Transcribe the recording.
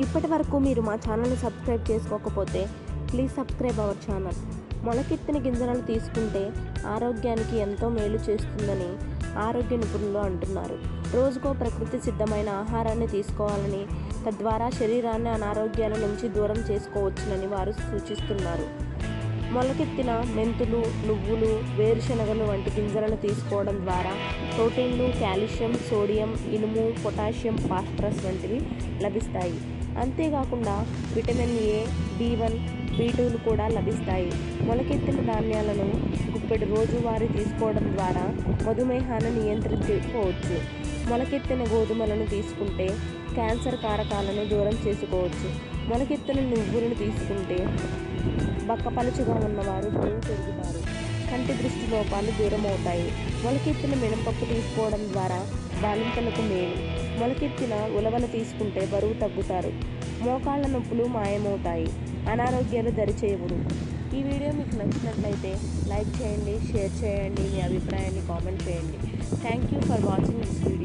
ఇప్పటి వరకు మీరు మా ఛానల్ని సబ్స్క్రైబ్ చేసుకోకపోతే ప్లీజ్ సబ్స్క్రైబ్ అవర్ ఛానల్. మొలకెత్తిన గింజలను తీసుకుంటే ఆరోగ్యానికి ఎంతో మేలు చేస్తుందని ఆరోగ్య నిపుణులు అంటున్నారు. రోజుకో ప్రకృతి సిద్ధమైన ఆహారాన్ని తీసుకోవాలని తద్వారా శరీరాన్ని అనారోగ్యాల నుంచి దూరం చేసుకోవచ్చునని వారు సూచిస్తున్నారు. మొలకెత్తిన మెంతులు నువ్వులు వేరుశనగలు వంటి గింజలను తీసుకోవడం ద్వారా ప్రోటీన్లు కాల్షియం సోడియం ఇనుము పొటాషియం ఫాస్ఫరస్ వంటివి లభిస్తాయి. అంతేకాకుండా vitamin A B one B tool కూడా లభిస్తాయి. మొలకెత్తిన ధాన్యాలను గుప్పెడు రోజువారీ తీసుకోవడం ద్వారా మధుమేహాన్ని నియంత్రించుకోవచ్చు. మొలకెత్తిన గోధుమలను తీసుకుంటే క్యాన్సర్ కారకాలను దూరం చేసుకోవచ్చు. మొలకెత్తిన నువ్వులను తీసుకుంటే బక్కపలుచుగా ఉన్నవారు బరువు పెరుగుతారు. కంటి దృష్టి లోపాలు దూరం అవుతాయి మొలకెత్తిన మినపప్పు తీసుకోవడం ద్వారా బాలింతలకు మేలు. మొలకెత్తిన ఉలవలు తీసుకుంటే బరువు తగ్గుతారు. మోకాళ్ళ నొప్పులు మాయమవుతాయి. అనారోగ్యాలు దరిచేయవుడు ఈ వీడియో మీకు నచ్చినట్లయితే లైక్ చేయండి షేర్ చేయండి మీ అభిప్రాయాన్ని కామెంట్ చేయండి. Thank you for watching this video